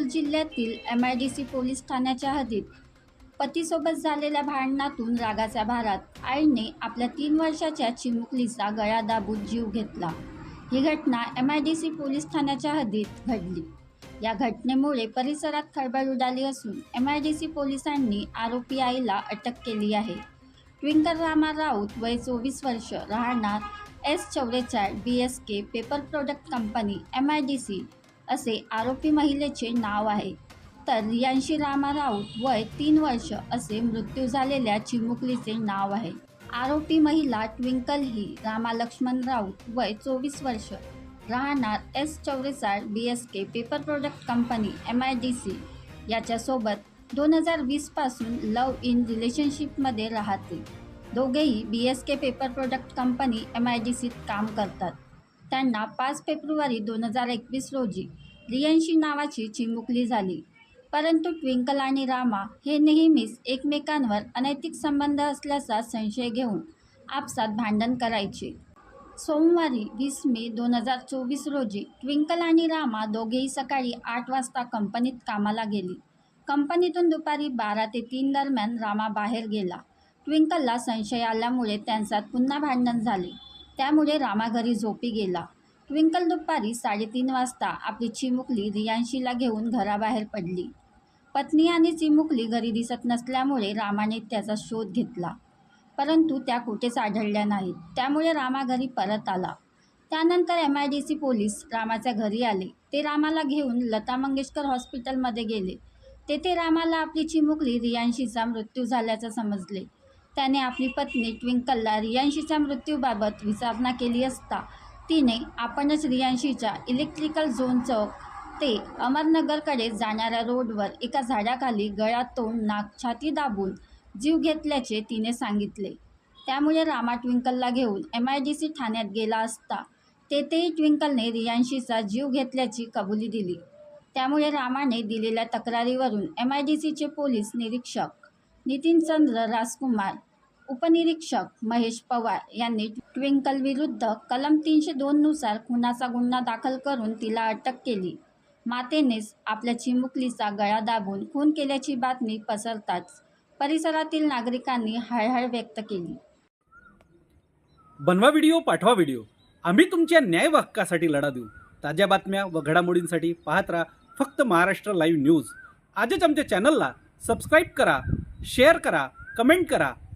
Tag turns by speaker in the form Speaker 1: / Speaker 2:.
Speaker 1: जिल्ह्यातील M I D C police ठाण्याच्या हद्दीत पतीसोबत झालेल्या भांडणातून रागाच्या भारात. आईने आपल्या तीन वर्षाच्या चिमुकलीचा गळा दाबून जीव घेतला. ही घटना M I D C police ठाण्याच्या हद्दीत घडली. या घटनेमुळे परिसरात खळबळ उडाली असून एम आय डी सी पोलिसांनी आरोपी आईला अटक केली आहे. ट्विंकल रामा राऊत वय चोवीस वर्ष राहणार S चौवेचाळ B S K paper product company M I D C असे आरोपी महिलेचे नाव आहे. तर यांशी रामा राऊत वय तीन वर्ष असे मृत्यू झालेल्या चिमुकलीचे नाव आहे. आरोपी महिला ट्विंकल ही रामा लक्ष्मण राऊत वय चोवीस वर्ष. राहणार S चौवेचाळ B S K paper product company M I D C याच्यासोबत दोन हजार वीसपासून लव इन रिलेशनशिपमध्ये राहते. दोघेही B S K paper product company M I D सीत काम करतात. त्यांना पाच फेब्रुवारी दोन हजार एकवीस रोजी रियांशी नावाची चिमुकली झाली. परंतु ट्विंकल आणि रामा हे नेहमीच एकमेकांवर अनैतिक संबंध असल्याचा संशय घेऊन आपसात भांडण करायचे. सोमवारी वीस मे दोन हजार चोवीस रोजी ट्विंकल आणि रामा दोघेही सकाळी आठ वाजता कंपनीत कामाला गेली. कंपनीतून दुपारी बारा ते तीन दरम्यान रामा बाहेर गेला. ट्विंकलला संशय आल्यामुळे त्यांच्यात पुन्हा भांडण झाले. त्यामुळे रामा घरी झोपी गेला. ट्विंकल दुपारी साडेतीन वाजता आपली चिमुकली रियांशीला घेऊन घराबाहेर पडली. पत्नी आणि चिमुकली घरी दिसत नसल्यामुळे रामाने त्याचा शोध घेतला. परंतु त्या कुठेच आढळल्या नाहीत. त्यामुळे रामा घरी परत आला. त्यानंतर M I D C police रामाच्या घरी आले. ते रामाला घेऊन लता मंगेशकर हॉस्पिटलमध्ये गेले. तेथे रामाला आपली चिमुकली रियांशीचा मृत्यू झाल्याचं समजले. त्याने आपली पत्नी ट्विंकलला रियांशीच्या मृत्यूबाबत विचारणा केली असता तिने आपणच रियांशीच्या इलेक्ट्रिकल झोन चौक ते अमरनगरकडे जाणाऱ्या रोडवर एका झाडाखाली गळ्यात तोंड नाक छाती दाबून जीव घेतल्याचे तिने सांगितले. त्यामुळे रामा ट्विंकलला घेऊन एम आय डी सी ठाण्यात गेला असता तेथेही ट्विंकलने रियांशीचा जीव घेतल्याची कबुली दिली. त्यामुळे रामाने दिलेल्या तक्रारीवरून एम आय डी सीचे पोलीस निरीक्षक नितीनचंद्र राजकुमार उपनिरीक्षक महेश पवार यांनी ट्विंकल विरुद्ध कलम तीनशे दोननुसार खुनाचा गुन्हा दाखल करून तिला अटक केली. मातेनेच आपल्या चिमुकलीचा गळा दाबून खून केल्याची बातमी पसरताच परिसरातील नागरिकांनी हळहळ व्यक्त केली.
Speaker 2: बनवा व्हिडिओ पाठवा व्हिडिओ. आम्ही तुमच्या न्याय हक्कासाठी लढा देऊ. ताज्या बातम्या व घडामोडींसाठी पाहत राहा फक्त महाराष्ट्र लाईव्ह न्यूज. आजच आमच्या चॅनलला सबस्क्राईब करा शेअर करा कमेंट करा.